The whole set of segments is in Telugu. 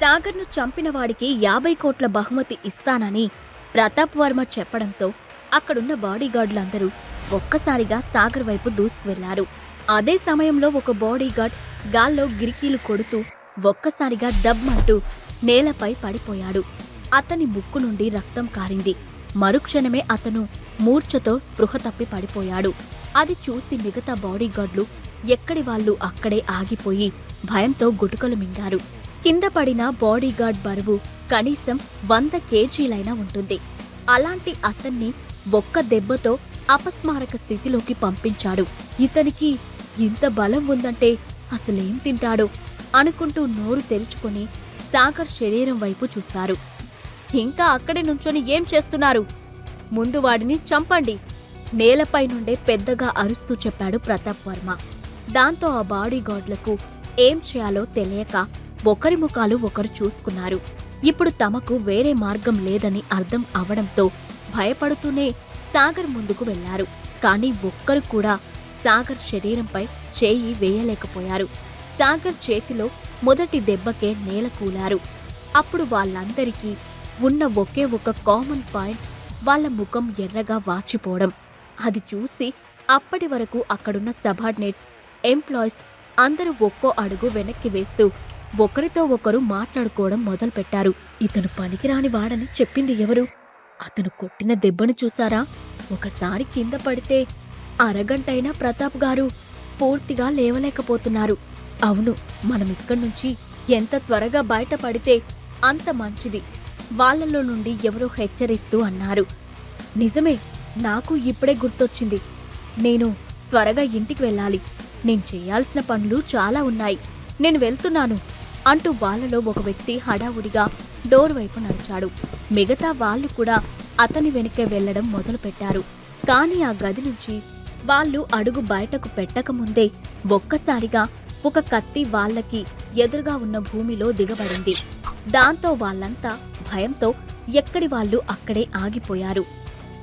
సాగర్ను చంపినవాడికి యాభై కోట్ల బహుమతి ఇస్తానని ప్రతాప్ వర్మ చెప్పడంతో అక్కడున్న బాడీగార్డులందరూ ఒక్కసారిగా సాగర్ వైపు దూసుకువెళ్ళారు. అదే సమయంలో ఒక బాడీగార్డ్ గాల్లో గిరికీలు కొడుతూ ఒక్కసారిగా దబ్మంటూ నేలపై పడిపోయాడు. అతని ముక్కు నుండి రక్తం కారింది. మరుక్షణమే అతను మూర్ఛతో స్పృహ తప్పి పడిపోయాడు. అది చూసి మిగతా బాడీగార్డ్లు ఎక్కడి వాళ్ళు అక్కడే ఆగిపోయి భయంతో గుటుకలు మింగారు. కింద పడిన బాడీగార్డ్ బరువు కనీసం వంద కేజీలైనా ఉంటుంది. అలాంటి అతన్ని ఒక్క దెబ్బతో అపస్మారక స్థితిలోకి పంపించాడు. ఇతనికి ఇంత బలం ఉందంటే అసలేం తింటాడో? అనుకుంటూ నోరు తెరుచుకొని సాగర్ శరీరం వైపు చూస్తారు. ఇంకా అక్కడే నుంచొని ఏం చేస్తున్నారు? ముందు వాడిని చంపండి. నేలపై నుండే పెద్దగా అరుస్తూ చెప్పాడు ప్రతాప్ వర్మ. దాంతో ఆ బాడీగార్డ్లకు ఏం చేయాలో తెలియక ఒకరి ముఖాలు ఒకరు చూసుకున్నారు. ఇప్పుడు తమకు వేరే మార్గం లేదని అర్థం అవడంతో భయపడుతూనే సాగర్ ముందుకు వెళ్ళారు. కానీ ఒక్కరు కూడా సాగర్ శరీరంపై చేయి వేయలేకపోయారు. సాగర్ చేతిలో మొదటి దెబ్బకే నేల కూలారు. అప్పుడు వాళ్ళందరికీ ఉన్న ఒకే ఒక కామన్ పాయింట్ వాళ్ళ ముఖం ఎర్రగా వాచిపోవడం. అది చూసి అప్పటి వరకు అక్కడున్న సబార్డినేట్స్ ఎంప్లాయీస్ అందరూ ఒక్కో అడుగు వెనక్కి వేస్తూ ఒకరితో ఒకరు మాట్లాడుకోవడం మొదలుపెట్టారు. ఇతను పనికిరాని వాడని చెప్పింది ఎవరు? అతను కొట్టిన దెబ్బను చూసారా ఒకసారి కింద పడితే అరగంటైనా ప్రతాప్ గారు పూర్తిగా లేవలేకపోతున్నారు. అవును మనం ఇక్కడి నుంచి ఎంత త్వరగా బయటపడితే అంత మంచిది. వాళ్ళలో నుండి ఎవరో హెచ్చరిస్తూ అన్నారు. నిజమే నాకు ఇప్పుడే గుర్తొచ్చింది. నేను త్వరగా ఇంటికి వెళ్ళాలి. నేను చేయాల్సిన పనులు చాలా ఉన్నాయి. నేను వెళ్తున్నాను. అంటూ వాళ్ళలో ఒక వ్యక్తి హడావుడిగా డోర్ వైపు నడిచాడు. మిగతా వాళ్ళు కూడా అతని వెనుకే వెళ్ళడం మొదలుపెట్టారు. కానీ ఆ గది నుంచి వాళ్ళు అడుగు బయటకు పెట్టకముందే ఒక్కసారిగా ఒక కత్తి వాళ్ళకి ఎదురుగా ఉన్న భూమిలో దిగబడింది. దాంతో వాళ్ళంతా భయంతో ఎక్కడి వాళ్ళు అక్కడే ఆగిపోయారు.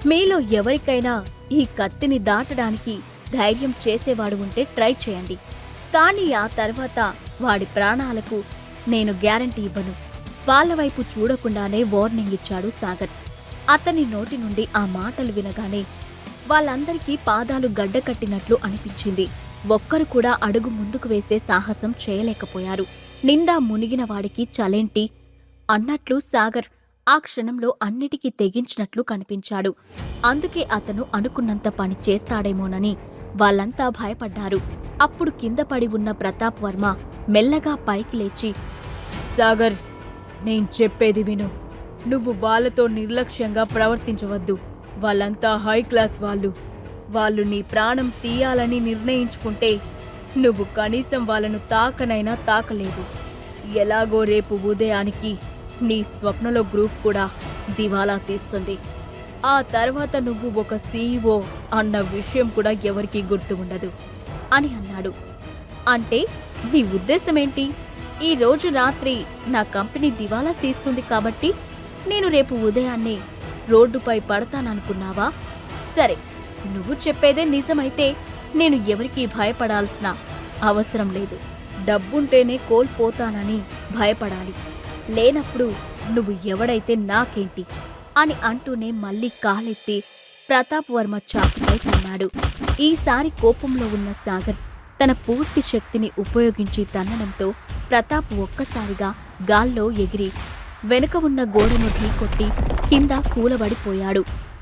మీలో ఎవరికైనా ఈ కత్తిని దాటడానికి ధైర్యం చేసేవాడు ఉంటే ట్రై చేయండి. కానీ ఆ తర్వాత వాడి ప్రాణాలకు నేను గ్యారంటీ ఇవ్వను. వాళ్ళ వైపు చూడకుండానే వార్నింగ్ ఇచ్చాడు సాగర్. అతని నోటి నుండి ఆ మాటలు వినగానే వాళ్ళందరికీ పాదాలు గడ్డకట్టినట్లు అనిపించింది. ఒక్కరు కూడా అడుగు ముందుకు వేసే సాహసం చేయలేకపోయారు. నిండా మునిగిన వాడికి చలేంటి అన్నట్లు సాగర్ ఆ క్షణంలో అన్నిటికీ తెగించినట్లు కనిపించాడు. అందుకే అతను అనుకున్నంత పని చేస్తాడేమోనని వాళ్ళంతా భయపడ్డారు. అప్పుడు కింద పడి ఉన్న ప్రతాప్ వర్మ మెల్లగా పైకి లేచి సాగర్ నేను చెప్పేది విను. నువ్వు వాళ్ళతో నిర్లక్ష్యంగా ప్రవర్తించవద్దు. వాళ్ళంతా హై క్లాస్ వాళ్ళు. వాళ్ళు నీ ప్రాణం తీయాలని నిర్ణయించుకుంటే నువ్వు కనీసం వాళ్ళను తాకనైనా తాకలేవు. ఎలాగో రేపు ఉదయానికి నీ స్వప్నలో గ్రూప్ కూడా దివాలా తీస్తుంది. ఆ తర్వాత నువ్వు ఒక సీఈఓ అన్న విషయం కూడా ఎవరికీ గుర్తు ఉండదు అని అన్నాడు. అంటే నీ ఉద్దేశమేంటి? ఈ రోజు రాత్రి నా కంపెనీ దివాలా తీస్తుంది కాబట్టి నేను రేపు ఉదయాన్నే రోడ్డుపై పడతాననుకున్నావా? సరే నువ్వు చెప్పేదే నిజమైతే నేను ఎవరికీ భయపడాల్సిన అవసరం లేదు. డబ్బుంటేనే కోల్పోతానని భయపడాలి. లేనప్పుడు నువ్వు ఎవడైతే నాకేంటి? అని అంటూనే మళ్ళీ కాలెత్తి ప్రతాప్ వర్మ చాకుపై తిన్నాడు. ఈసారి కోపంలో ఉన్న సాగర్ తన పూర్తి శక్తిని ఉపయోగించి తన్నడంతో ప్రతాప్ ఒక్కసారిగా గాల్లో ఎగిరి వెనుక ఉన్న గోడను ఢీకొట్టి కింద కూలబడిపోయాడు.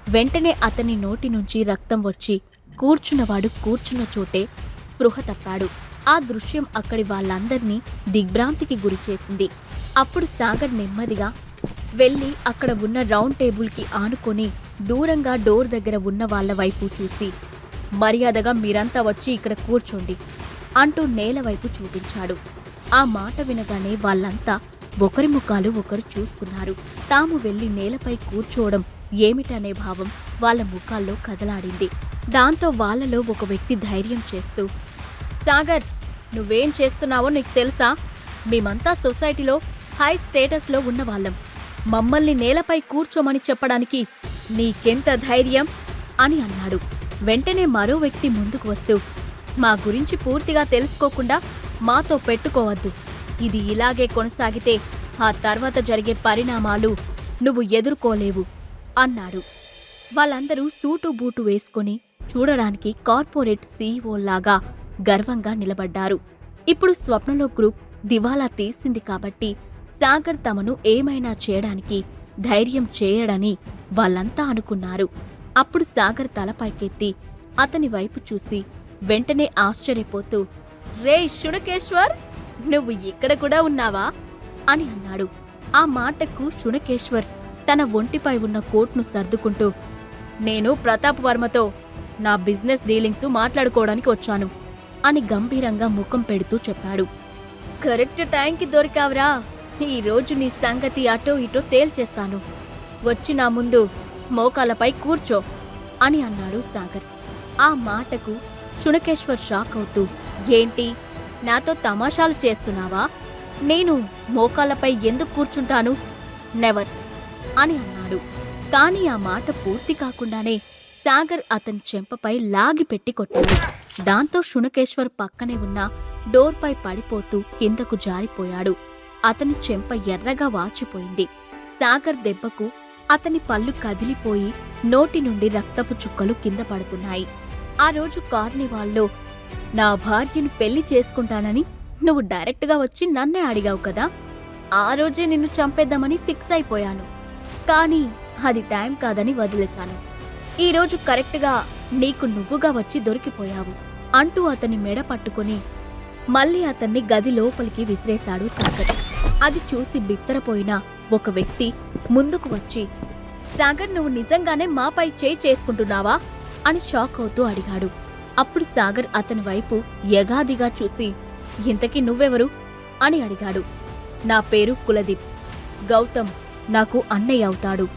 వెంటనే అతని నోటి నుంచి రక్తం వచ్చి కూర్చున్నవాడు కూర్చున్న చోటే స్పృహ తప్పాడు. ఆ దృశ్యం అక్కడి వాళ్ళందర్నీ దిగ్భ్రాంతికి గురిచేసింది అప్పుడు సాగర్ నెమ్మదిగా వెళ్ళి అక్కడ ఉన్న రౌండ్ టేబుల్కి ఆనుకొని దూరంగా డోర్ దగ్గర ఉన్న వాళ్ళ వైపు చూసి మర్యాదగా మీరంతా వచ్చి ఇక్కడ కూర్చోండి అంటూ నేల వైపు చూపించాడు. ఆ మాట వినగానే వాళ్ళంతా ఒకరి ముఖాలు ఒకరు చూసుకున్నారు. తాము వెళ్ళి నేలపై కూర్చోవడం ఏమిటనే భావం వాళ్ళ ముఖాల్లో కదలాడింది. దాంతో వాళ్ళలో ఒక వ్యక్తి ధైర్యం చేస్తూ సాగర్ నువ్వేం చేస్తున్నావో నీకు తెలుసా? మేమంతా సొసైటీలో హై స్టేటస్లో ఉన్నవాళ్ళం. మమ్మల్ని నేలపై కూర్చోమని చెప్పడానికి నీకెంత ధైర్యం? అని అన్నాడు. వెంటనే మరో వ్యక్తి ముందుకు వస్తూ మా గురించి పూర్తిగా తెలుసుకోకుండా మాతో పెట్టుకోవద్దు. ఇది ఇలాగే కొనసాగితే ఆ తర్వాత జరిగే పరిణామాలు నువ్వు ఎదుర్కోలేవు అన్నాడు వాళ్ళందరూ సూటు బూటు వేసుకొని చూడడానికి కార్పొరేట్ సీఈఓలాగా గర్వంగా నిలబడ్డారు. ఇప్పుడు స్వప్నలో గ్రూప్ దివాలా తీసింది కాబట్టి సాగర్ తమను ఏమైనా చేయడానికి ధైర్యం చేయడని వాళ్ళంతా అనుకున్నారు. అప్పుడు సాగర్ తలపైకెత్తి అతని వైపు చూసి వెంటనే ఆశ్చర్యపోతూ రే శునకేశ్వర్ నువ్వు ఇక్కడ కూడా ఉన్నావా? అని అన్నాడు. ఆ మాటకు శునకేశ్వర్ తన ఒంటిపై ఉన్న కోట్ను సర్దుకుంటూ నేను ప్రతాప్ వర్మతో నా బిజినెస్ డీలింగ్స్ మాట్లాడుకోవడానికి వచ్చాను అని గంభీరంగా ముఖం పెడుతూ చెప్పాడు. కరెక్ట్ టైంకి దొరికావురా. ఈ రోజు నీ సంగతి అటో ఇటో తేల్చేస్తాను. వచ్చి నా ముందు మోకాలపై కూర్చో అని అన్నాడు సాగర్. ఆ మాటకు శునకేశ్వర్ షాక్ అవుతూ ఏంటి? నాతో తమాషాలు చేస్తున్నావా? నేను మోకాలపై ఎందుకు కూర్చుంటాను? నెవర్ అని అన్నాడు. కాని ఆ మాట పూర్తి కాకుండానే సాగర్ అతని చెంపపై లాగి పెట్టి కొట్టాడు దాంతో శునకేశ్వర్ పక్కనే ఉన్న డోర్పై పడిపోతూ కిందకు జారిపోయాడు. అతని చెంప ఎర్రగా వాచిపోయింది. సాగర్ దెబ్బకు అతని పళ్ళు కదిలిపోయి నోటి నుండి రక్తపు చుక్కలు కింద పడుతున్నాయి. ఆ రోజు కార్నివాల్లో నా భార్యను పెళ్ళి చేసుకుంటానని నువ్వు డైరెక్ట్గా వచ్చి నన్నే అడిగావు కదా? ఆ రోజే నిన్ను చంపేద్దామని ఫిక్స్ అయిపోయాను. కానీ అది టైం కాదని వదిలేశాను. ఈరోజు కరెక్ట్గా నీకు నువ్వుగా వచ్చి దొరికిపోయావు అంటూ అతని మెడ పట్టుకుని మళ్ళీ అతన్ని గది లోపలికి విసిరేశాడు సాగర్. అది చూసి బిత్తరపోయిన ఒక వ్యక్తి ముందుకు వచ్చి సాగర్ నువ్వు నిజంగానే మాపై చేయి చేసుకుంటున్నావా? అని షాక్ అవుతూ అడిగాడు. అప్పుడు సాగర్ అతని వైపు యగాదిగా చూసి ఇంతకీ నువ్వెవరు? అని అడిగాడు. నా పేరు కులదీప్. గౌతమ్ నాకు అన్నయ్య అవుతాడు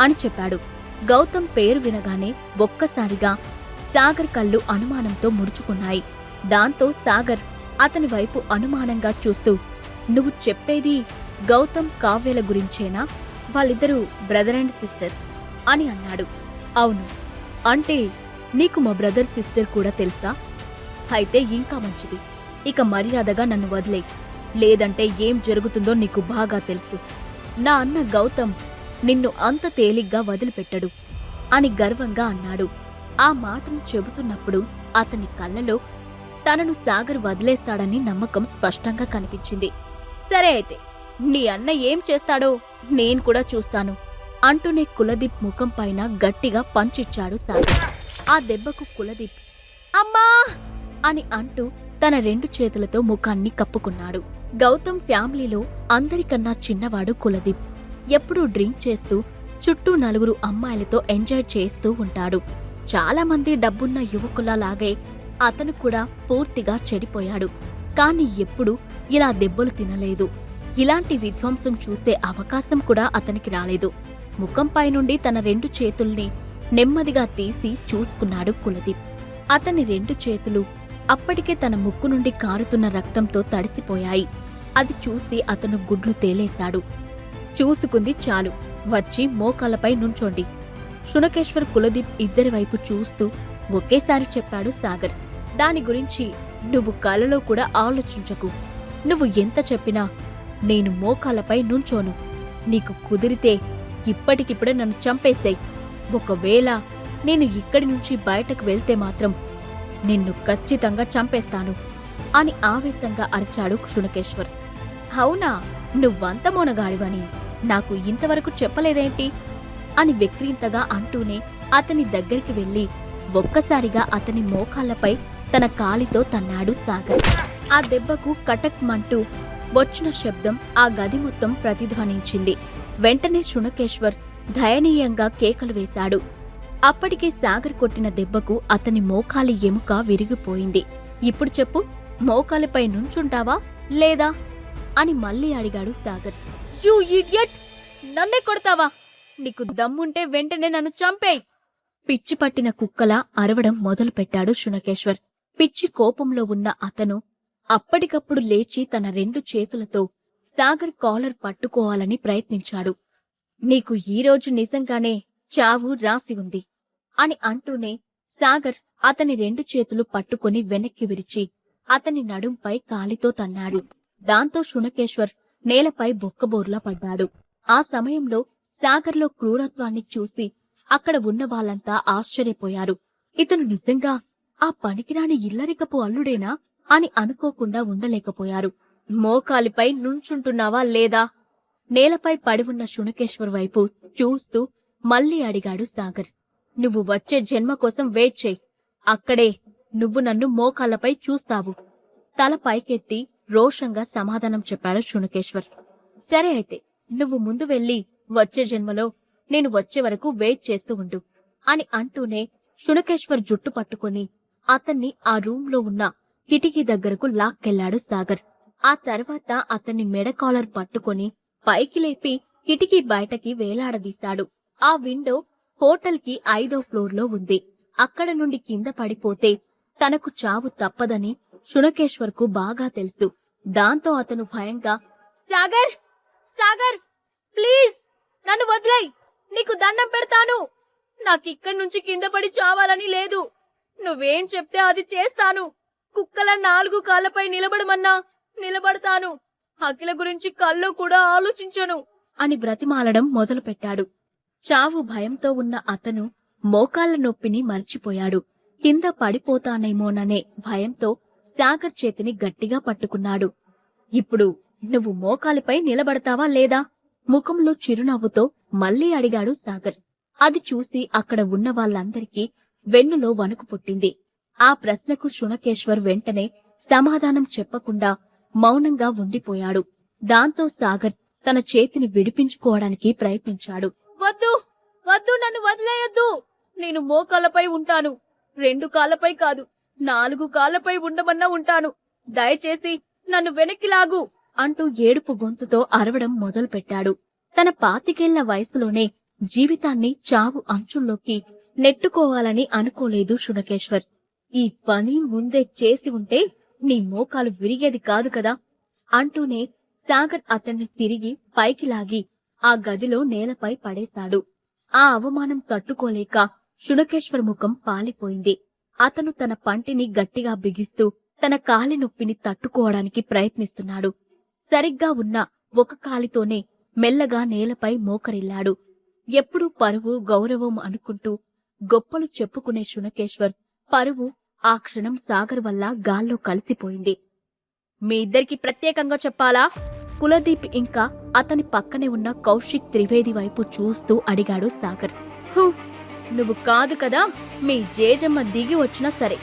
అని చెప్పాడు. గౌతమ్ పేరు వినగానే ఒక్కసారిగా సాగర్ కళ్ళు అనుమానంతో ముడుచుకున్నాయి. దాంతో సాగర్ అతని వైపు అనుమానంగా చూస్తూ నువ్వు చెప్పేది గౌతమ్ కావ్యల గురించేనా? వాళ్ళిద్దరూ బ్రదర్ అండ్ సిస్టర్స్ అని అన్నాడు. అవును. అంటే నీకు మా బ్రదర్ సిస్టర్ కూడా తెలుసా? అయితే ఇంకా మంచిది. ఇక మర్యాదగా నన్ను వదిలే. లేదంటే ఏం జరుగుతుందో నీకు బాగా తెలుసు. నా అన్న గౌతమ్ నిన్ను అంత తేలిగ్గా వదిలిపెట్టడు అని గర్వంగా అన్నాడు. ఆ మాటను చెబుతున్నప్పుడు అతని కళ్ళలో తనను సాగర్ వదిలేస్తాడని నమ్మకం స్పష్టంగా కనిపించింది. సరే అయితే నీ అన్న ఏం చేస్తాడో నేను కూడా చూస్తాను అంటూనే కులదీప్ ముఖం పైన గట్టిగా పంచిచ్చాడు సాగర్ ఆ దెబ్బకు కులదీప్ అమ్మా! అని అంటూ తన రెండు చేతులతో ముఖాన్ని కప్పుకున్నాడు. గౌతమ్ ఫ్యామిలీలో అందరికన్నా చిన్నవాడు కులదీప్. ఎప్పుడూ డ్రింక్ చేస్తూ చుట్టూ నలుగురు అమ్మాయిలతో ఎంజాయ్ చేస్తూ ఉంటాడు. చాలామంది డబ్బున్న యువకుల లాగే అతను కూడా పూర్తిగా చెడిపోయాడు. కాని ఎప్పుడూ ఇలా దెబ్బలు తినలేదు. ఇలాంటి విధ్వంసం చూసే అవకాశం కూడా అతనికి రాలేదు. ముఖంపై నుండి తన రెండు చేతుల్ని నెమ్మదిగా తీసి చూసుకున్నాడు కులదీప్. అతని రెండు చేతులు అప్పటికే తన ముక్కు నుండి కారుతున్న రక్తంతో తడిసిపోయాయి. అది చూసి అతను గుడ్లు తేలేశాడు. చూసుకుంది చాలు వచ్చి మోకాలపై నుంచోండి. శునకేశ్వర్ కులదీప్ ఇద్దరి వైపు చూస్తూ ఒకేసారి చెప్పాడు సాగర్. దాని గురించి నువ్వు కలలో కూడా ఆలోచించకు. నువ్వు ఎంత చెప్పినా నేను మోకాలపై నుంచోను. నీకు కుదిరితే ఇప్పటికిప్పుడే నన్ను చంపేసేయ్. ఒకవేళ నేను ఇక్కడి నుంచి బయటకు వెళ్తే మాత్రం నిన్ను ఖచ్చితంగా చంపేస్తాను అని ఆవేశంగా అరిచాడు క్షుణకేశ్వర్. అవునా? నువ్వంత మోనగాడివని. నాకు ఇంతవరకు చెప్పలేదేంటి? అని వెక్రింతగా అంటూనే అతని దగ్గరికి వెళ్ళి ఒక్కసారిగా అతని మోకాళ్ళపై తన కాలితో తన్నాడు సాగర్. ఆ దెబ్బకు కటక్ మంటూ వచ్చిన శబ్దం ఆ గది మొత్తం ప్రతిధ్వనించింది. వెంటనే శునకేశ్వర్ దయనీయంగా కేకలు వేశాడు. అప్పటికే సాగర్ కొట్టిన దెబ్బకు అతని మోకాలి ఎముక విరిగిపోయింది. ఇప్పుడు చెప్పు మోకాలిపై నుంచుంటావా లేదా? అని మళ్ళీ అడిగాడు సాగర్. You idiot! నన్నే కొడతావా? నీకు దమ్ముంటే వెంటనే నన్ను చంపేయ్! పిచ్చి పట్టిన కుక్కలా అరవడం మొదలుపెట్టాడు శునకేశ్వర్ పిచ్చి కోపంలో ఉన్న అతను అప్పటికప్పుడు లేచి తన రెండు చేతులతో సాగర్ కాలర్ పట్టుకోవాలని ప్రయత్నించాడు. నీకు ఈరోజు నిజంగానే చావు రాసి ఉంది అని అంటూనే సాగర్ అతని రెండు చేతులు పట్టుకొని వెనక్కి విరిచి అతని నడుంపై కాలితో తన్నాడు. దాంతో శునకేశ్వర్ నేలపై బొక్కబోర్లా పడ్డాడు. ఆ సమయంలో సాగర్లో క్రూరత్వాన్ని చూసి అక్కడ ఉన్న వాళ్ళంతా ఆశ్చర్యపోయారు. ఇతను నిజంగా ఆ పనికిరాని ఇల్లరికపు అల్లుడేనా? అని అనుకోకుండా ఉండలేకపోయారు. మోకాలిపై నుంచుంటున్నావా లేదా? నేలపై పడి ఉన్న శునకేశ్వర్ వైపు చూస్తూ మళ్ళీ అడిగాడు సాగర్. నువ్వు వచ్చే జన్మ కోసం వెయిట్ చెయ్యి అక్కడే నువ్వు నన్ను మోకాళ్ళపై చూస్తావు. తల పైకెత్తి రోషంగా సమాధానం చెప్పాడు శునకేశ్వర్. సరే అయితే నువ్వు ముందు వెళ్ళి వచ్చే జన్మలో నేను వచ్చే వరకు వెయిట్ చేస్తూ ఉండు అని అంటూనే శునకేశ్వర్ జుట్టు పట్టుకుని అతన్ని ఆ రూంలో ఉన్న కిటికీ దగ్గరకు లాక్కెళ్ళాడు సాగర్. ఆ తర్వాత అతన్ని మెడ కాలర్ పట్టుకొని పైకి లేపి కిటికీ బయటకి వేలాడదీశాడు. ఆ విండో హోటల్కి ఐదో ఫ్లోర్లో ఉంది. అక్కడ నుండి కింద పడిపోతే తనకు చావు తప్పదని శునకేశ్వర్కు బాగా తెలుసు. దాంతో అతను భయంగా సాగర్! సాగర్! ప్లీజ్! నన్ను వదిలై నీకు దండం పెడతాను! నాకిక్కడి నుంచి కింద పడి చావాలని లేదు! నువ్వేం చెప్తే అది చేస్తాను! కుక్కల నాలుగు కాళ్ళపై నిలబడమన్నా నిలబడతాను. అఖిల గురించి కల్లో కూడా ఆలోచించను అని బ్రతిమాలడం మొదలుపెట్టాడు. చావు భయంతో ఉన్న అతను మోకాళ్ళ నొప్పిని మర్చిపోయాడు. కింద పడిపోతానేమోననే భయంతో సాగర్ చేతిని గట్టిగా పట్టుకున్నాడు. ఇప్పుడు నువ్వు మోకాలిపై నిలబడతావా లేదా? ముఖంలో చిరునవ్వుతో మళ్ళీ అడిగాడు సాగర్. అది చూసి అక్కడ ఉన్న వాళ్ళందరికీ వెన్నులో వణుకు పుట్టింది. ఆ ప్రశ్నకు శునకేశ్వర్ వెంటనే సమాధానం చెప్పకుండా మౌనంగా ఉండిపోయాడు. దాంతో సాగర్ తన చేతిని విడిపించుకోవడానికి ప్రయత్నించాడు. వద్దు! వద్దు! నన్ను వదిలేయొద్దు! నేను మోకాళ్ళపై ఉంటాను. రెండు కాళ్ళపై కాదు నాలుగు కాళ్ళపై ఉండమన్నా ఉంటాను. దయచేసి నన్ను వెనక్కి లాగు! అంటూ ఏడుపు గొంతుతో అరవడం మొదలుపెట్టాడు. తన పాతికేళ్ళ వయసులోనే జీవితాన్ని చావు అంచుల్లోకి నెట్టుకోవాలని అనుకోలేదు శునకేశ్వర్. ఈ పని ముందే చేసి ఉంటే నీ మోకాలు విరిగేది కాదు కదా అంటూనే సాగర్ అతన్ని తిరిగి పైకి లాగి ఆ గదిలో నేలపై పడేశాడు. ఆ అవమానం తట్టుకోలేక శునకేశ్వర్ ముఖం పాలిపోయింది. అతను తన పంటిని గట్టిగా బిగిస్తూ తన కాలి నొప్పిని తట్టుకోవడానికి ప్రయత్నిస్తున్నాడు. సరిగ్గా ఉన్న ఒక కాలితోనే మెల్లగా నేలపై మోకరిల్లాడు. ఎప్పుడూ పరువు గౌరవం అనుకుంటూ గొప్పలు చెప్పుకునే శునకేశ్వర్ పరువు ఆ క్షణం సాగర్ వల్ల గాల్లో కలిసిపోయింది. మీ ఇద్దరికి ప్రత్యేకంగా చెప్పాలా? కులదీప్ ఇంకా అతని పక్కనే ఉన్న కౌశిక్ త్రివేది వైపు చూస్తూ అడిగాడు సాగర్. నువ్వు కాదు కదా మీ జేజమ్మ దిగి వచ్చినా సరే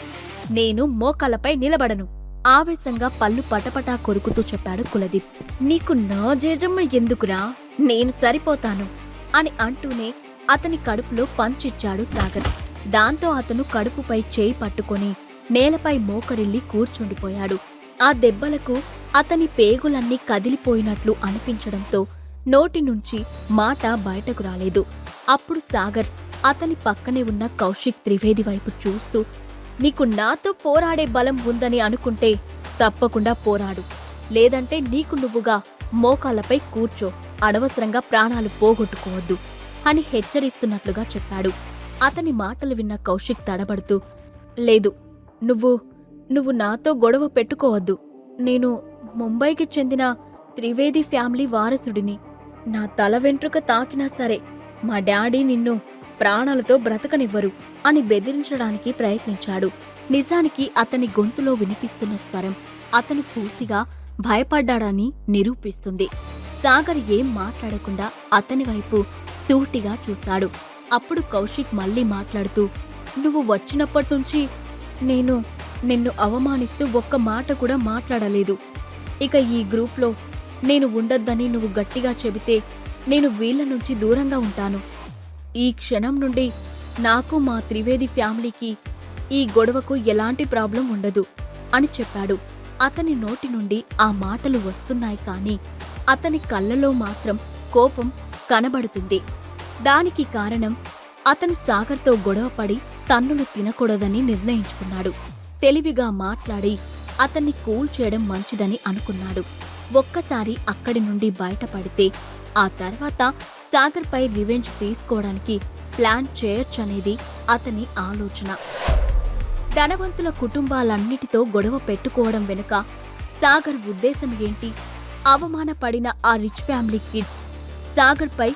నేను మోకాలపై నిలబడను ఆవేశంగా పళ్ళు పటపటా కొరుకుతూ చెప్పాడు కులదీప్. నీకు నా జేజమ్మ ఎందుకురా? నేను సరిపోతాను అని అంటూనే అతని కడుపులో పంచిచ్చాడు సాగర్. దాంతో అతను కడుపుపై చేయి పట్టుకొని నేలపై మోకరిల్లి కూర్చుండిపోయాడు. ఆ దెబ్బలకు అతని పేగులన్నీ కదిలిపోయినట్లు అనిపించడంతో నోటి నుంచి మాట బయటకు రాలేదు. అప్పుడు సాగర్ అతని పక్కనే ఉన్న కౌశిక్ త్రివేది వైపు చూస్తూ నీకు నాతో పోరాడే బలం ఉందని అనుకుంటే తప్పకుండా పోరాడు. లేదంటే నీకు నువ్వుగా మోకాలపై కూర్చో. అనవసరంగా ప్రాణాలు పోగొట్టుకోవద్దు. అని హెచ్చరిస్తున్నట్లుగా చెప్పాడు. అతని మాటలు విన్న కౌశిక్ తడబడుతూ లేదు నువ్వు నువ్వు నాతో గొడవ పెట్టుకోవద్దు. నేను ముంబైకి చెందిన త్రివేది ఫ్యామిలీ వారసుడిని. నా తల వెంట్రుక తాకినా సరే మా డాడీ నిన్ను ప్రాణాలతో బ్రతకనివ్వరు అని బెదిరించడానికి ప్రయత్నించాడు. నిజానికి అతని గొంతులో వినిపిస్తున్న స్వరం అతను పూర్తిగా భయపడ్డాడని నిరూపిస్తుంది. సాగర్ ఏం మాట్లాడకుండా అతని వైపు సూటిగా చూశాడు అప్పుడు కౌశిక్ మళ్ళీ మాట్లాడుతూ నువ్వు వచ్చినప్పటినుంచి నేను నిన్ను అవమానిస్తూ ఒక్క మాట కూడా మాట్లాడలేదు. ఇక ఈ గ్రూప్లో నేను ఉండొద్దని నువ్వు గట్టిగా చెబితే నేను వీళ్ళ నుంచి దూరంగా ఉంటాను. ఈ క్షణం నుండి నాకు మా త్రివేది ఫ్యామిలీకి ఈ గొడవకు ఎలాంటి ప్రాబ్లం ఉండదు అని చెప్పాడు. అతని నోటి నుండి ఆ మాటలు వస్తున్నాయి కానీ అతని కళ్ళలో మాత్రం కోపం కనబడుతుంది. దానికి కారణం అతను సాగర్తో గొడవపడి తన్నులు తినకూడదని నిర్ణయించుకున్నాడు. తెలివిగా మాట్లాడి అతన్ని కూల్ చేయడం మంచిదని అనుకున్నాడు. ఒక్కసారి అక్కడి నుండి బయటపడితే ఆ తర్వాత సాగర్పై రివెంజ్ తీసుకోవడానికి ప్లాన్ చేయొచ్చనేది అతని ఆలోచన. ధనవంతుల కుటుంబాలన్నిటితో గొడవ పెట్టుకోవడం వెనుక సాగర్ ఉద్దేశం ఏంటి? అవమానపడిన ఆ రిచ్ ఫ్యామిలీ కిడ్స్ సాగర్పై